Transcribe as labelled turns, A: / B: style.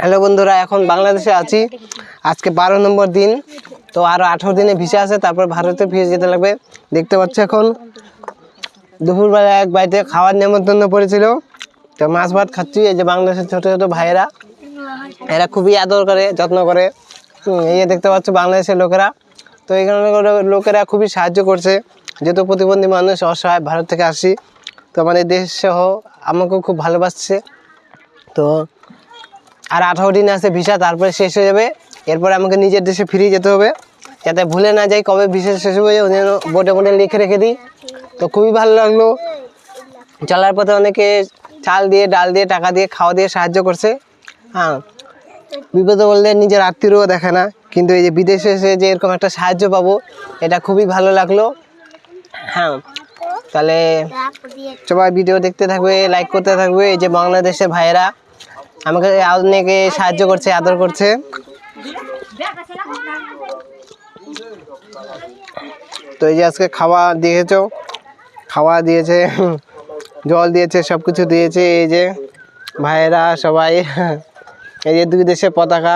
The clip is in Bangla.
A: হ্যালো বন্ধুরা, এখন বাংলাদেশে আছি। আজকে বারো নম্বর দিন, তো আরও আঠেরো দিনে ভিসা আছে, তারপর ভারতে ফিরে যেতে লাগবে। দেখতে পাচ্ছ এখন, দুপুরবেলা এক বাড়িতে খাওয়ার নেমন্তন্ন পড়েছিল। তো মাছ ভাত খাচ্ছি, এই যে বাংলাদেশের ছোটো ছোটো ভাইয়েরা। এরা খুবই আদর করে, যত্ন করে। এই দেখতে পাচ্ছ বাংলাদেশের লোকেরা। তো এখানে লোকেরা খুবই সাহায্য করছে। যেহেতু প্রতিবন্ধী মানুষ অসহায়, ভারত থেকে আসি। তো আমাদের দেশ সহ আমাকেও খুব ভালোবাসছে। তো আর আঠারো দিন আছে ভিসা, তারপরে শেষ হয়ে যাবে। এরপরে আমাকে নিজের দেশে ফিরে যেতে হবে। যাতে ভুলে না যাই কবে ভিসা শেষ হয়ে যায় ওই জন্য বোটে বোটে লিখে রেখে দিই। তো খুবই ভালো লাগল। চলার পথে অনেকে চাল দিয়ে, ডাল দিয়ে, টাকা দিয়ে, খাওয়া দিয়ে সাহায্য করছে। হ্যাঁ বিপদে বললে নিজের আত্মীয়ও দেখে না। কিন্তু এই যে বিদেশে এসে যে এরকম একটা সাহায্য পাবো, এটা খুবই ভালো লাগল। হ্যাঁ তাহলে সবাই ভিডিও দেখতে থাকবে লাইক করতে থাকবে। এই যে বাংলাদেশের ভাইয়েরা আমাকে অনেকে সাহায্য করছে, আদর করছে। তো এই যে আজকে খাওয়া দিয়েছ, খাওয়া দিয়েছে, জল দিয়েছে সব কিছু দিয়েছে, এই যে ভাইয়েরা সবাই, এই যে দুই দেশে পতাকা।